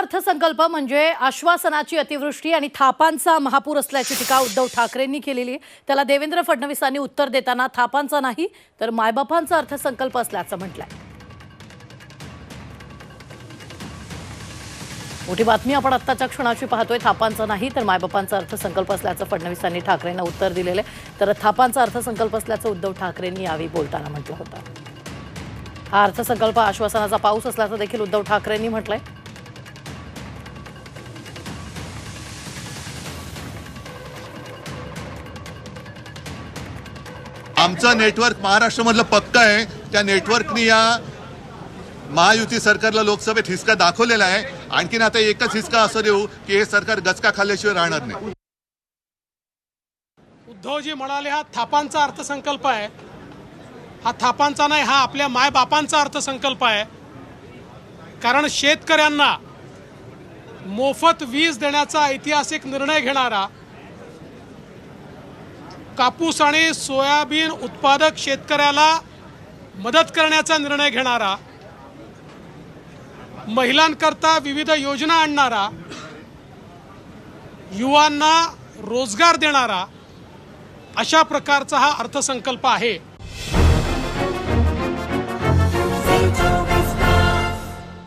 अर्थसंकल्प म्हणजे आश्वासनाची अतिवृष्टी आणि थापांचा महापूर असल्याची टीका उद्धव ठाकरेंनी केलेली आहे. त्याला देवेंद्र फडणवीसांनी उत्तर देताना थापांचा नाही तर मायबापांचा अर्थसंकल्प असल्याचं म्हटलंय. मोठी बातमी आपण आत्ताच्या क्षणाची पाहतोय थापांचा नाही तर मायबापांचा अर्थसंकल्प असल्याचं फडणवीसांनी ठाकरेंना उत्तर दिलेलं आहे. तर थापांचा अर्थसंकल्प असल्याचं उद्धव ठाकरेंनी यावेळी बोलताना म्हटलं होतं. हा अर्थसंकल्प आश्वासनाचा पाऊस असल्याचं देखील उद्धव ठाकरेंनी म्हटलंय. आमचं नेटवर्क महाराष्ट्रामधलं पक्क आहे. त्या नेटवर्कनी या महायुती सरकारला लोकसभेत हिसका दाखवलेला आहे. आणखीन आता एकच हिसका असं देऊ की हे सरकार गचका खाल्ल्याशिवाय राहणार नाही. उद्धवजी म्हणाले हा थापांचा अर्थसंकल्प आहे. हा थापांचा नाही हा आपल्या मायबापांचा अर्थसंकल्प आहे. कारण शेतकऱ्यांना मोफत वीज देण्याचा ऐतिहासिक निर्णय घेणारा कापूस आणि सोयाबीन उत्पादक शेतकऱ्याला मदत करण्याचा निर्णय घेणारा महिलांकरता विविध योजना आणणारा युवांना रोजगार देणारा अशा प्रकारचा हा अर्थसंकल्प आहे.